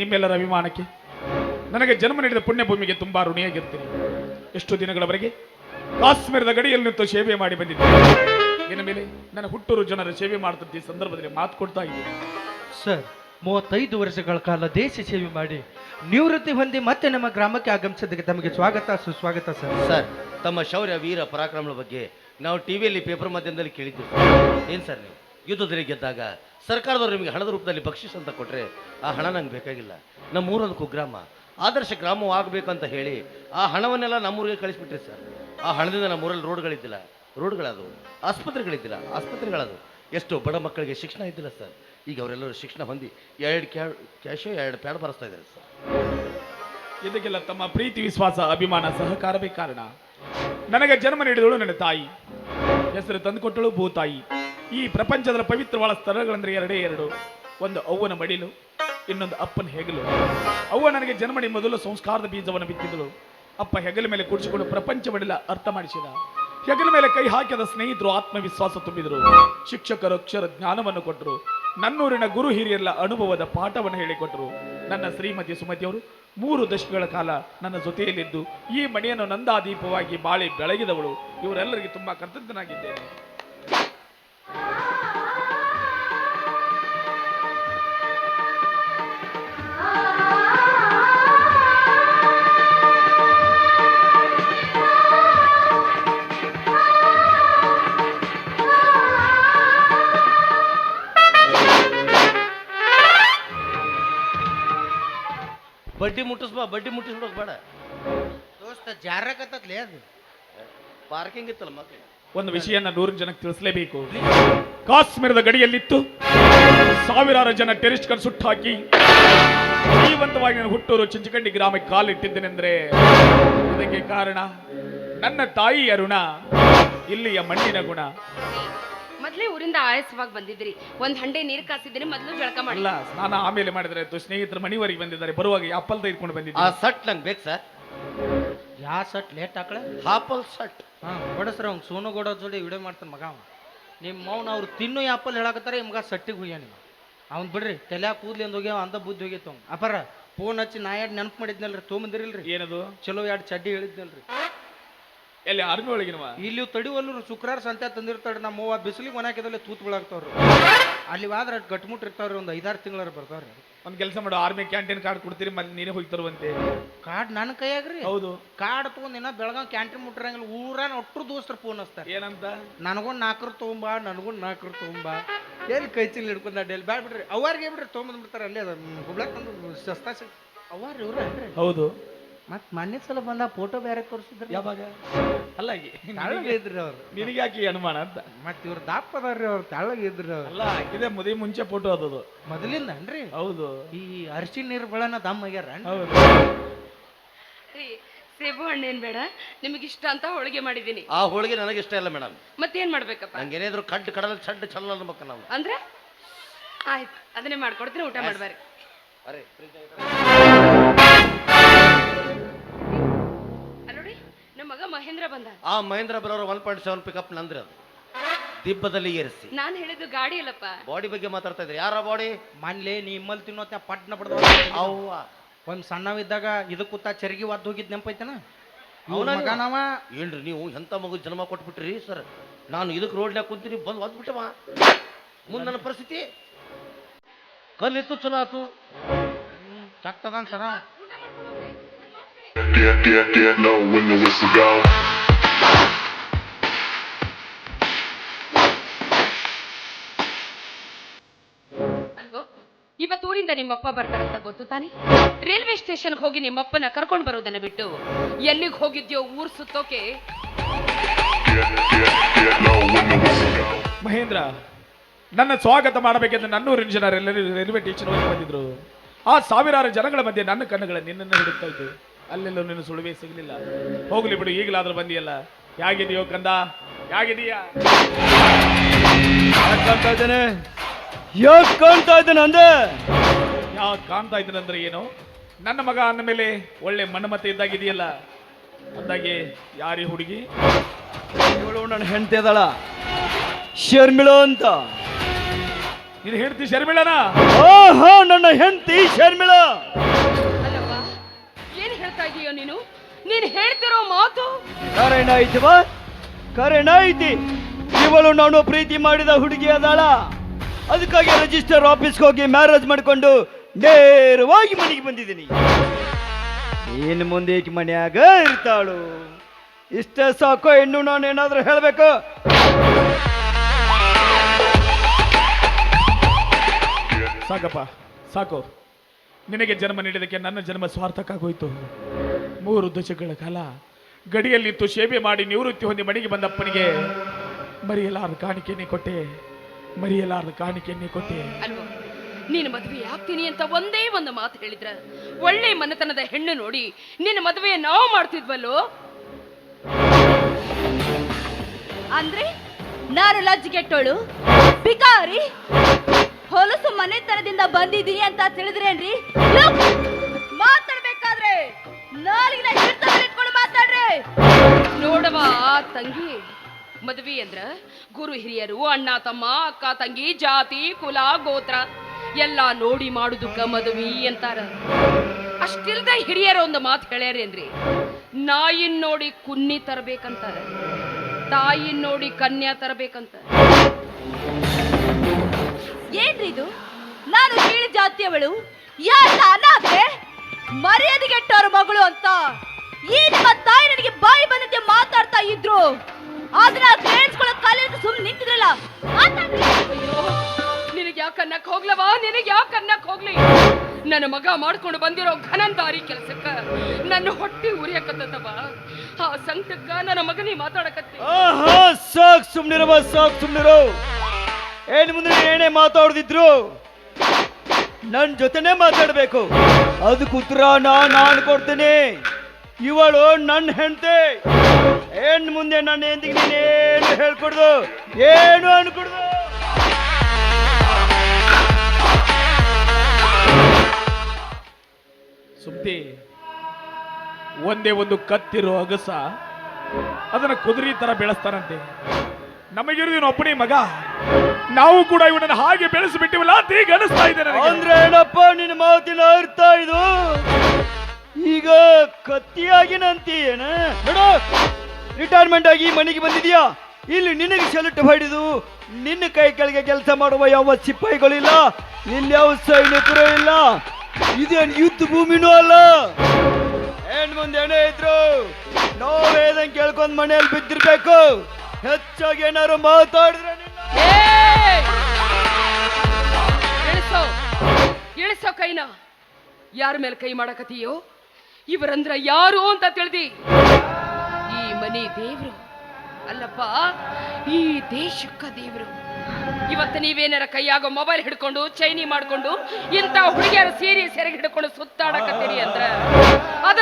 ನಿಮ್ಮೆಲ್ಲರ ಅಭಿಮಾನಕ್ಕೆ ನನಗೆ ಜನ್ಮ ನೀಡಿದ ಪುಣ್ಯ ಭೂಮಿಗೆ ತುಂಬಾ ಋಣಿಯಾಗಿರ್ತೀನಿ. ಎಷ್ಟು ದಿನಗಳವರೆಗೆ ಕಾಶ್ಮೀರದ ಗಡಿಯಲ್ಲಿ ನಿಂತು ಸೇವೆ ಮಾಡಿ ಬಂದಿದ್ದೇನೆ. ಇನ್ನು ಮೇಲೆ ನನ್ನ ಹುಟ್ಟೂರು ಜನರ ಸೇವೆ ಮಾಡುತ್ತಿದ್ದ ಈ ಸಂದರ್ಭದಲ್ಲಿ ಮಾತು ಕೊಡ್ತಾ ಇದ್ದೀನಿ. ಸರ್ ಮೂವತ್ತೈದು ವರ್ಷಗಳ ಕಾಲ ದೇಶ ಸೇವೆ ಮಾಡಿ ನಿವೃತ್ತಿ ಹೊಂದಿ ಮತ್ತೆ ನಮ್ಮ ಗ್ರಾಮಕ್ಕೆ ಆಗಮಿಸಿದ್ದಕ್ಕೆ ತಮಗೆ ಸ್ವಾಗತ ಸುಸ್ವಾಗತ ಸರ್ ಸರ್ ತಮ್ಮ ಶೌರ್ಯ ವೀರ ಪರಾಕ್ರಮಗಳ ಬಗ್ಗೆ ನಾವು ಟಿವಿಯಲ್ಲಿ ಪೇಪರ್ ಮಾಧ್ಯಮದಲ್ಲಿ ಕೇಳಿದ್ದೀವಿ ಏನು ಸರ್ ನೀವು? ಯುದ್ಧದಲ್ಲಿ ಗೆದ್ದಾಗ ಸರ್ಕಾರದವರು ನಿಮಗೆ ಹಣದ ರೂಪದಲ್ಲಿ ಬಕ್ಷಿಸ್ ಅಂತ ಕೊಟ್ಟರೆ ಆ ಹಣ ನಂಗೆ ಬೇಕಾಗಿಲ್ಲ. ನಮ್ಮ ಊರೊಂದು ಕುಗ್ರಾಮ. ಆದರ್ಶ ಗ್ರಾಮವಾಗಬೇಕಂತ ಹೇಳಿ ಆ ಹಣವನ್ನೆಲ್ಲ ನಮ್ಮೂರಿಗೆ ಕಳಿಸ್ಬಿಟ್ರಿ ಸರ್. ಆ ಹಣದಿಂದ ನಮ್ಮೂರಲ್ಲಿ ರೋಡ್ಗಳಿದ್ದಿಲ್ಲ. ರೋಡ್ಗಳದು. ಆಸ್ಪತ್ರೆಗಳಿದ್ದಿಲ್ಲ. ಆಸ್ಪತ್ರೆಗಳದು. ಎಷ್ಟು ಬಡ ಮಕ್ಕಳಿಗೆ ಶಿಕ್ಷಣ ಇದ್ದಿಲ್ಲ ಸರ್. ಈಗ ಅವರೆಲ್ಲರೂ ಶಿಕ್ಷಣ ಹೊಂದಿ ಎರಡು ಕ್ಯಾ, ಕ್ಯಾಶು ಎರಡು ಪ್ಯಾಡ್ ಬರೆಸ್ತಾ ಇದ್ದಾರೆ ಸರ್. ಇದಕ್ಕೆಲ್ಲ ತಮ್ಮ ಪ್ರೀತಿ, ವಿಶ್ವಾಸ, ಅಭಿಮಾನ, ಸಹಕಾರವೇ ಕಾರಣ. ನನಗೆ ಜನ್ಮ ನೀಡಿದಳು ನನ್ನ ತಾಯಿ. ಹೆಸರು ತಂದುಕೊಟ್ಟಳು ಭೂತಾಯಿ. ಈ ಪ್ರಪಂಚದ ಪವಿತ್ರವಾದ ಸ್ಥಳಗಳಂದ್ರೆ ಎರಡೇ ಎರಡು. ಒಂದು ಅವ್ವನ ಮಡಿಲು, ಇನ್ನೊಂದು ಅಪ್ಪನ ಹೆಗಲು. ಅವ್ವ ನನಗೆ ಜನ್ಮಡಿ ಮೊದಲು ಸಂಸ್ಕಾರದ ಬೀಜವನ್ನು ಬಿತ್ತಿದಳು. ಅಪ್ಪ ಹೆಗಲ ಮೇಲೆ ಪ್ರಪಂಚ ಮಡಿಲ ಅರ್ಥ ಮಾಡಿಸಿದ. ಹೆಗಲ ಮೇಲೆ ಕೈ ಹಾಕಿದ ಸ್ನೇಹಿತರು ಆತ್ಮವಿಶ್ವಾಸ ತುಂಬಿದರು. ಶಿಕ್ಷಕರು ಅಕ್ಷರ ಜ್ಞಾನವನ್ನು ಕೊಟ್ಟರು. ನನ್ನೂರಿನ ಗುರು ಹಿರಿಯರ ಅನುಭವದ ಪಾಠವನ್ನು ಹೇಳಿಕೊಟ್ಟರು. ನನ್ನ ಶ್ರೀಮತಿ ಸುಮತಿಯವರು ಮೂರು ದಶಕಗಳ ಕಾಲ ನನ್ನ ಜೊತೆಯಲ್ಲಿದ್ದು, ಈ ಮನೆಯನ್ನು ನಂದಾದೀಪವಾಗಿ ಬಾಳಿ ಬೆಳಗಿದವಳು. ಇವರೆಲ್ಲರಿಗೆ ತುಂಬಾ ಕೃತಜ್ಞನಾಗಿದ್ದೇನೆ ಬಡ್ಡಿ ಮುಟ್ಟಿಸ್ಬಾ ಬಡ್ಡಿ ಮುಟ್ಟಿಸ್ಬಿಡೋಕ್ ಬೇಡ. ದೋಸ್ತ ಜಾರಕತ್ತತ್ಲೇ ಅದು. ಪಾರ್ಕಿಂಗ್ ಇತ್ತಲ್ಲ ಮಕ್ಕಳು ಒಂದು ವಿಷಯನ ನೂರು ಜನಕ್ಕೆ ತಿಳಿಸಲೇಬೇಕು. ಕಾಶ್ಮೀರದ ಗಡಿಯಲ್ಲಿತ್ತು. ಸಾವಿರಾರು ಜನ ಟೆರಿಸ್ಟ್ ಕನ್ ಸುಟ್ಟಾಕಿ ಜೀವಂತವಾಗಿ ನಾನು ಹುಟ್ಟೂರು ಚಿಂಚಕಂಡಿ ಗ್ರಾಮಕ್ಕೆ ಕಾಲಿಟ್ಟಿದ್ದೇನೆಂದ್ರೆ ಇದಕ್ಕೆ ಕಾರಣ ನನ್ನ ತಾಯಿ ಅರುಣ ಇಲ್ಲಿಯ ಮಣ್ಣಿನ ಗುಣ. ಮೊದ್ಲೇ ಊರಿಂದ ಆಯಾಸವಾಗಿ ಬಂದಿದ್ರಿ ಒಂದ್ ಹಂಡೆ ನೀರ್ ಕಾಸಿದ್ರಿ ಮೊದಲು ಜಳಕ ಮಾಡಿ. ಅಲ್ಲ ಸ್ನಾನ ಆಮೇಲೆ ಮಾಡಿದ್ರೆ ಆಯ್ತು ಸ್ನೇಹಿತರು ಮಣಿವರೆಗೆ ಬಂದಿದ್ದಾರೆ ಬರುವಾಗ ಆಪಲ್ ತೆಗೆದುಕೊಂಡು ಆ ಬಂದಿದ್ದಾರೆ? ಸಟ್ ನಂಗೆ ಬೇಕು ಸರ್. ಯಾ ಸಟ್ ಲೇಟ್ ಹಾಕಳ ಹಾಪಲ್ ಸಟ್. ಹಾ ಅವ್ನ್ ಅವ್ನು ಸೋನುಗೌಡ ಜೋಡಿ ವಿಡಿಯೋ ಮಾಡ್ತಾನೆ ಮಗ ಅವ ನಿಮ್ಮ ಮೌನ ಅವ್ರು ತಿನ್ನು ಆಪಲ್ ಹೇಳಕತ್ತಾರೆ ಈ ಮಗ ಸಟ್ಟಿಗೆ ಹುಯ್ಯ ನೀವು ಅವ್ನು ಬಿಡ್ರಿ ತಲೆ ಕೂದ್ಲಿ ಅಂದ್ ಹೋಗ್ಯಾವ ಅಂತ ಬುದ್ಧಿ ಹೋಗಿತ್ತು ಅವ್ನು. ಅಪರ ಫೋನ್ ಹಚ್ಚಿ ನಾ ಎರಡು ನೆನಪು ಮಾಡಿದ್ನಲ್ರಿ ತೊಗೊಂಬಂದಿರಿಲ್ರಿ ಏನದು? ಚಲೋ ಎರಡು ಚಡ್ಡಿ ಹೇಳಿದ್ನಲ್ರಿ. ಎಲ್ಲಿ ಆರ್ಮಿ ಒಳಗಿನವ? ಇಲ್ಲಿ ತಡಿವಲ್ಲ ಶುಕ್ರವಾರ ಸಂತೆ ತಂದಿರ್ತಾರೆ ನಮ್ಮ ಅವ್ವ ಬಿಸಿಲಿಗೆ ತೂತ್ ಬೀಳಾಕ್ತಾವ್ರಿ. ಅಲ್ಲಿ ಆದ್ರೆ ಗಟ್ಮುಟ್ಟಿರ್ತಾವ್ರಿ ಒಂದು ಐದಾರು ತಿಂಗಳಾರು ಬರ್ತಾವ್ರಿ. ಒಂದ್ ಕೆಲಸ ಮಾಡು ಆರ್ಮಿ ಕ್ಯಾಂಟೀನ್ ಕಾರ್ಡ್ ಕೊಡ್ತೀರಿ ಮತ್ತೆ ನೀನೇ ಹೋಗಿ ತರುವಂತೆ. ಕಾರ್ಡ್ ನನ್ನ ಕೈಯಾಗ್ರಿ. ಹೌದು. ಕಾರ್ಡ್ ತಗೊಂಡ್ ದಿನ ಬೆಳಗಾವ್ ಕ್ಯಾಂಟೀನ್ ಮುಟ್ಟಿರಂಗಿಲ್ಲ ಊರಾನ ಒಟ್ಟರು ದೋಸ್ತರು ಫೋನ್ ಹಚ್ತಾರೆ. ಏನಂತ? ನನಗೊಂದು ನಾಲ್ಕರು ತೊಗೊಂಬಾ ನನಗೊಂದು ನಾಲ್ಕರು ತಗೊಂಬಾ. ಎಲ್ಲಿ ಕೈ ಚೀಲ ಹಿಡ್ಕೊಂಡ ಎಲ್ಲಿ ಬ್ಯಾಡ ಬಿಡ್ರಿ ಅವ್ರಿಗೆ ಬಿಡ್ರಿ ತೊಗೊಂಬಂದ್ಬಿಡ್ತಾರೆ. ಅಲ್ಲೇ ಅದು ಹುಬ್ಳ್ಯಾಗ ತಂದು ಸಸ್ತಾ ಸಿಗ್ ಅವ್ರಿ ಇವ್ರ ಹೌದು. ಮತ್ತೆ ಮೊನ್ನೆ ಸಲ ಬಂದ ಫೋಟೋ ಬೇರೆ ತೋರಿಸಿದ್ರು? ಯಾವಾಗ? ಅಲ್ಲ ಇದ್ರಿ ಅವ್ರು. ನಿನಗೆ ಯಾಕೆ ಈ ಅನುಮಾನ ಅಂತ? ಮತ್ತೆ ಇವ್ರು ದಪ್ಪ ಅದಾರ್ರಿ ಅವ್ರು ತೆಳ್ಳಗೆ ಇದ್ರಿ ಅವ್ರು. ಅಲ್ಲ ಇದೇ ಮದುವೆ ಮುಂಚೆ ಫೋಟೋ ಅದದು ಮೊದಲಿಂದ ಅನ್ರಿ ಹೌದು. ಈ ಅರಿಶಿನ ನೀರು ಬಳನ ದಮ್ ಆಗ್ಯಾರ ಹೌದು. ರೀ ಸೇಬು ಹಣ್ಣೇನ್ ಬೇಡ ನಿಮಗೆ ಇಷ್ಟ ಅಂತ ಹೋಳಿಗೆ ಮಾಡಿದ್ದೀನಿ ಆ ಹೋಳಿಗೆ ನನಗೆ ಇಷ್ಟ ಇಲ್ಲ ಮೇಡಮ್. ಮತ್ತೇನ್ ಮಾಡ್ಬೇಕಪ್ಪ? ನಂಗೆ ಏನಾದ್ರು ಕಡ್ಡು ಕಡಲ ಚಡ್ಡ ಚಲ್ಲ ಅನ್ಬೇಕು ನಾವು ಅಂದ್ರೆ? ಆಯ್ತು ಅದನ್ನೇ ಮಾಡ್ಕೊಡ್ತೀನಿ ಊಟ ಮಾಡ್ಬಾರಿ. ಅರೆ ಮಹೇಂದ್ರ ಬಂದ ಆ ಮಹೇಂದ್ರ ಬರೋರು ಒನ್ ಪಾಯಿಂಟ್ ಸೆವೆನ್ ಪಿಕಪ್ ನಂದ್ರೆ ಅದು. ದಿಬ್ಬದಲ್ಲಿ ಏರಿಸಿ. ನಾನು ಹೇಳಿದ್ದು ಗಾಡಿ ಅಲ್ಲಪ್ಪ. ಬಾಡಿ ಬಗ್ಗೆ ಮಾತಾಡ್ತಾ ಇದ್ರಿ. ಯಾರ ಬಾಡಿ ಮನ್ಲೆ ನೀ ಇಮ್ಮಲ್ ತಿನ್ನೋತ್ನ ಪಟ್ನ ಬಡ್ದ ಅವ್ವ. ಒಂದ್ ಸಣ್ಣವಿದ್ದಾಗ ಇದು ಚರಿಗೆ ಚರ್ಗಿ ಒದ್ದು ಹೋಗಿದ್ ನೆಂಪೈತನ ಅವ್ನ ಏನ್ರಿ ನೀವು ಎಂತ ಮಗು ಜನ್ಮ ಕೊಟ್ಬಿಟ್ರಿ ಸರ್ ನಾನು ಇದಕ್ಕೆ ರೋಡ್ನ್ಯಾಗ ಕುಂತೀನಿ ಬಂದು ಒದ್ಬಿಟ್ಟವ. ಮುಂದೆ ನನ್ನ ಪರಿಸ್ಥಿತಿ? ಕಲ್ಲಿತ್ತು ಚಲೋ ಆತು. ಚಕ್ತದ ಸರ Yeah, yeah, yeah, know when the whistle go. ಅಲ್ವೋ ಇವತ್ತು ಊರಿಂದ ನಿಮ್ಮಪ್ಪ ಬರ್ತಾರಂತ ಗೊತ್ತು ತಾನೆ ರೈಲ್ವೆ ಸ್ಟೇಷನ್ಗೆ ಹೋಗಿ ನಿಮ್ಮಪ್ಪನ ಕರ್ಕೊಂಡು ಬರೋದನ್ನ ಬಿಟ್ಟು ಎಲ್ಲಿಗೆ ಹೋಗಿದ್ಯೋ ಊರ್ ಸುತ್ತೋಕೆ Yeah, yeah, yeah, know when the whistle go. Mahendra ನನ್ನ ಸ್ವಾಗತ ಮಾಡಬೇಕೆಂದು ನನ್ನೂರಿನ ಜನರೆಲ್ಲರೂ ರೈಲ್ವೆ ಸ್ಟೇಷನ್ ಹೋಗಿ ಬಂದಿದ್ರು ಆ ಸಾವಿರಾರು ಜನಗಳ ಮಧ್ಯೆ ನನ್ನ ಕಣ್ಣುಗಳ ನಿನ್ನನ್ನು ಹಿಡಿತಾ ಇದ್ದು ಅಲ್ಲೆಲ್ಲೂ ನಿನ್ನ ಸುಳುವೆ ಸಿಗಲಿಲ್ಲ. ಹೋಗ್ಲಿ ಬಿಡು ಈಗಲಾದ್ರೂ ಬಂದಿಯಲ್ಲ. ಹೇಗಿದೆಯೋ ಕಂದ ಯಾಕೆ ಕಾಣ್ತಾ ಇದ್ದೇನೆ? ಯಾಕೆ ಕಾಣ್ತಾ ಇದ್ದೇನೆ ಅಂದೆ? ಯಾಕೆ ಕಾಣ್ತಾ ಇದ್ದೀನಂದ್ರೆ ಏನು? ನನ್ನ ಮಗ ಅಂದ ಮೇಲೆ ಒಳ್ಳೆ ಮಣ್ಣಮತ್ತೆ ಇದ್ದಾಗಿದೆಯಲ್ಲ ಅಂದಾಗೆ ಯಾರಿ ಹುಡುಗಿ? ಇವಳು ನನ್ನ ಹೆಂಡತಿ ಅದಳ. ಶರ್ಮಿಳು ಅಂತ. ಇದು ಹೇಳ್ತಿ ಶರ್ಮಿಳನ? ಓಹೋ ನನ್ನ ಹೆಂಡತಿ ಶರ್ಮಿಳ. ಹೇಳ್ತಾ ಇದೀಯೋ ನೀನು? ನೀನ್ ಹೇಳ್ತಿರೋ ಮಾತು? ಕಾರಣ ಐತಿವ ಕಾರಣ ಐತಿ. ಇವಳು ನಾನು ಪ್ರೀತಿ ಮಾಡಿದ ಹುಡುಗಿ ಅದಾಳ ಅದಕ್ಕಾಗಿ ರಿಜಿಸ್ಟರ್ ಆಫೀಸ್ಗೆ ಹೋಗಿ ಮ್ಯಾರೇಜ್ ಮಾಡಿಕೊಂಡು ನೇರವಾಗಿ ಮನೆಗೆ ಬಂದಿದ್ದೀನಿ. ಏನು ಮುಂದೆ ಈಕೆ ಮನೆಯಾಗ ಇರ್ತಾಳು. ಇಷ್ಟೇ ಸಾಕು ಇನ್ನು ನಾನು ಏನಾದರೂ ಹೇಳಬೇಕು? ಸಾಕಪ್ಪ ಸಾಕು. ನಿನಗೆ ಜನ್ಮ ನೀಡಿದಕ್ಕೆ ನನ್ನ ಜನ್ಮ ಸ್ವಾರ್ಥಕ್ಕಾಗೋಯ್ತು ಮೂರು ದಶಕಗಳ ಕಾಲ ಗಡಿಯಲ್ಲಿತ್ತು ನಿಂತು ಸೇವೆ ಮಾಡಿ ನಿವೃತ್ತಿ ಹೊಂದಿ ಮನೆಗೆ ಬಂದಪ್ಪನಿಗೆ ಮರೆಯಲಾರದ ಕಾಣಿಕೆಯನ್ನೇ ಕೊಟ್ಟೆ ಮರೆಯಲಾರದ ಕಾಣಿಕೆಯನ್ನೇ ಕೊಟ್ಟೆ. ಅಲ್ವೋ ನೀನು ಮದುವೆ ಆಗ್ತೀನಿ ಅಂತ ಒಂದೇ ಒಂದು ಮಾತು ಹೇಳಿದ್ರ? ಒಳ್ಳೆ ಮನೆತನದ ಹೆಣ್ಣು ನೋಡಿ ನಿನ್ನ ಮದುವೆ ನಾವು ಮಾಡ್ತಿದ್ವಲ್ಲೋ? ಅಂದ್ರೆ ನಾನು ಲಜ್ಜಿಗೆಟ್ಟೋಳು? ಬಿಕಾರಿ ಬಂದಿದ್ದೀನಿ ಅಂತ ತಿಳಿದ್ರೇನ್ರಿ? ಮಾತಾಡ್ಬೇಕಾದ್ರೆ ನಾಲಿನ ಇಟ್ಕೊಂಡು ಮಾತಾಡ್ರಿ. ನೋಡವ ತಂಗಿ ಮದ್ವಿ ಅಂದ್ರ ಗುರು ಹಿರಿಯರು ಅಣ್ಣ ತಮ್ಮ ಅಕ್ಕ ತಂಗಿ ಜಾತಿ ಕುಲ ಗೋತ್ರ ಎಲ್ಲ ನೋಡಿ ಮಾಡುದಕ್ಕ ಮದುವೆ ಅಂತಾರ. ಅಷ್ಟಿಲ್ದ ಹಿರಿಯರ ಒಂದು ಮಾತು ಹೇಳ್ಯಾರೇನ್ರಿ? ನಾಯಿನ್ ನೋಡಿ ಕುನ್ನಿ ತರಬೇಕಂತಾರ. ತಾಯಿನ್ ನೋಡಿ ಕನ್ಯಾ ತರಬೇಕಂತ ಏನ್ರಿ ಇದು? ನಾನು ಕೀಳು ಜಾತಿಯವಳು. ಯಾರ ಅನಾಥೆ? ಮರ್ಯಾದೆಗೆಟ್ಟವ್ರ ಮಗಳು ಅಂತ. ಈ ನಿಮ್ಮ ತಾಯಿ ನನಗೆ ಬಾಯಿ ಬಂದಂತೆ ಮಾತಾಡ್ತಾ ಇದ್ರು. ಆದ್ರೆ ಕೇಳಿಸ್ಕೊಳ್ಳೋ ಕಾಲೇಜ್ ಸುಮ್ಮನೆ ಅಯ್ಯೋ ನಿನಗೆ ಯಾಕೆ ಅನ್ನಕ್ ಹೋಗ್ಲವಾ? ನಿನಗೆ ಯಾಕೆ ಅನ್ನಕ್ ಹೋಗ್ಲಿ? ನನ್ನ ಮಗ ಮಾಡ್ಕೊಂಡು ಬಂದಿರೋ ಘನಂದಾರಿ ಕೆಲಸಕ್ಕ ನನ್ನ ಹೊಟ್ಟೆ ಉರಿಯಕತ್ತವ ಆ ಸಂಕಟಕ್ಕ ನನ್ನ ಮಗನಿ ಮಾತಾಡಕತ್ತಿ. ಆಹಾ ಸಾಕ್ ಸುಮ್ನಿರವ ಸಾಕ್ ಸುಮ್ನಿರೋ. ಏನ್ ಮುಂದೆ ನೀನ್ ಏನೇ ಮಾತಾಡ್ದಿದ್ರು? ನನ್ ಜೊತೆನೆ ಮಾತಾಡ್ಬೇಕು. ಅದಕ್ಕೆ ಉತ್ತರ ನಾನು ಕೊಡ್ತೀನಿ. ಇವಳು ನನ್ನ ಹೆಂಡತಿ. ಏನ್ ಮುಂದೆ ನನ್ನ ಹೆಂಡತಿಗೆ ನೀನೇನು ಹೇಳ್ಕೊಡ್ದು? ಏನು ಅನ್ಕೊಡ್ದು? ಸುಮ್ತಿ, ಒಂದೇ ಒಂದು ಕತ್ತಿರೋ ಅಗಸ ಅದನ್ನ ಕುದುರೆ ತರ ಬೆಳೆಸ್ತಾರಂತೆ ನಮಗಿರೋದು ಒಬ್ಬನೇ ಮಗ. ನಾವು ಕೂಡ ಇವನನ್ನು ಹಾಗೆ ಬೆಳೆಸಿಬಿಟ್ಟಿವಲ್ಲ ಅಂತ ಈಗ ಅನಿಸ್ತಾ ಇದೆ ನನಗೆ. ಅಂದ್ರೆ ಏನಪ್ಪ, ನಿನ್ನ ಮಾತಿನ ಅರ್ಥ ಇದು? ಈಗ ಕತ್ತಿಯಾಗಿ ನಂತೀನ ರಿಟೈರ್ಮೆಂಟ್ ಆಗಿ ಮನೆಗೆ ಬಂದಿದ್ಯಾ? ಇಲ್ಲಿ ನಿನಗೆ ಸೆಲೆಕ್ಟ್ ಮಾಡಿದು ನಿನ್ನ ಕೈ ಕೆಳಗೆ ಕೆಲಸ ಮಾಡುವ ಯಾವ ಸಿಪಾಯಿಗಳಿಲ್ಲ? ಇಲ್ಲಿ ಯಾವ ಸೈನಿಕರು ಇಲ್ಲ? ಇದೇನು ಯುದ್ಧ ಭೂಮಿನೂ ಅಲ್ಲ. ಏನ್ ಮುಂದೆ ಏನೇ ಇದ್ರು. ನೋವೇದಂಗೆ ಕೇಳ್ಕೊಂಡ್ ಮನೆಯಲ್ಲಿ ಬಿದ್ದಿರ್ಬೇಕು. ಹೆಚ್ಚಾಗಿ ಏನಾರು ಮಾತಾಡಿದ್ರೆ! ಇಳಿಸೋ ಇಳಿಸೋ ಕೈನ. ಯಾರ ಮೇಲೆ ಕೈ ಮಾಡಕತ್ತೀಯೋ? ಇವರಂದ್ರ ಯಾರು ಅಂತ ತಿಳಿದಿ. ಈ ಮನೆ ದೇವ್ರು. ಅಲ್ಲಪ್ಪ, ಈ ದೇಶಕ್ಕ ದೇವ್ರು. ಇವತ್ತು ನೀವೇನಾರ ಕೈಯಾಗೋ ಮೊಬೈಲ್ ಹಿಡ್ಕೊಂಡು, ಚೈನಿ ಮಾಡ್ಕೊಂಡು, ಇಂಥ ಹುಡುಗಿಯರ ಸೀರೆ ಸೆರೆಗೆ ಹಿಡ್ಕೊಂಡು ಸುತ್ತಾಡಕತ್ತೀರಿ ಅಂದ್ರ. ಅದು